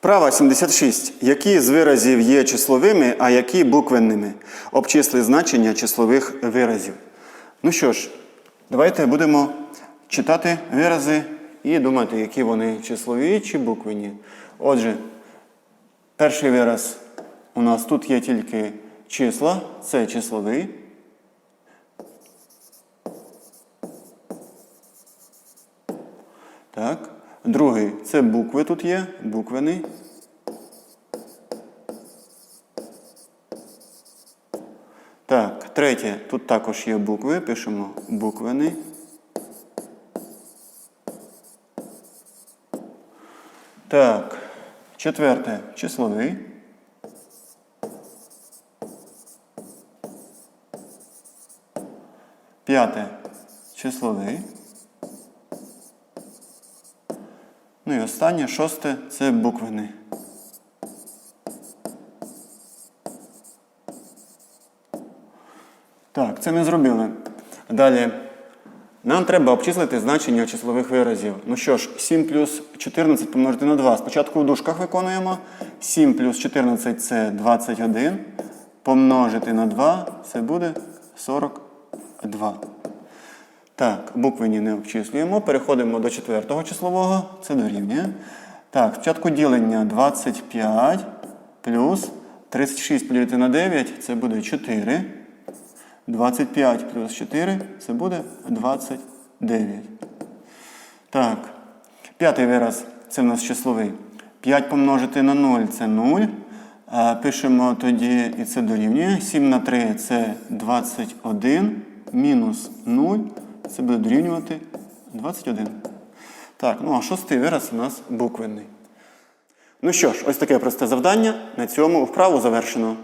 Вправа 76. Які з виразів є числовими, а які буквенними? Обчисли значення числових виразів. Ну що ж, давайте будемо читати вирази і думати, які вони числові чи буквенні. Отже, перший вираз у нас тут є тільки числа, це числовий. Так. Другий це букви тут є, буквений. Так, третє, тут також є букви, пишемо буквений. Так, четверте числовий. П'яте числовий. Ну і останнє, шосте це буквений. Так, це ми зробили. Далі. Нам треба обчислити значення числових виразів. Ну що ж, 7 плюс 14 помножити на 2. Спочатку в дужках виконуємо. 7 плюс 14 це 21. Помножити на 2 це буде 42. Так, буквені не обчислюємо. Переходимо до четвертого числового. Це дорівнює. Так, спочатку ділення 25 плюс 36 поділити на 9 це буде 4. 25 плюс 4 це буде 29. Так. П'ятий вираз це в нас числовий. 5 помножити на 0 це 0. Пишемо тоді, і це дорівнює. 7 на 3 це 21. Мінус 0. Це буде дорівнювати 21. Так, ну а шостий вираз у нас буквенний. Ну що ж, ось таке просте завдання. На цьому вправу завершено.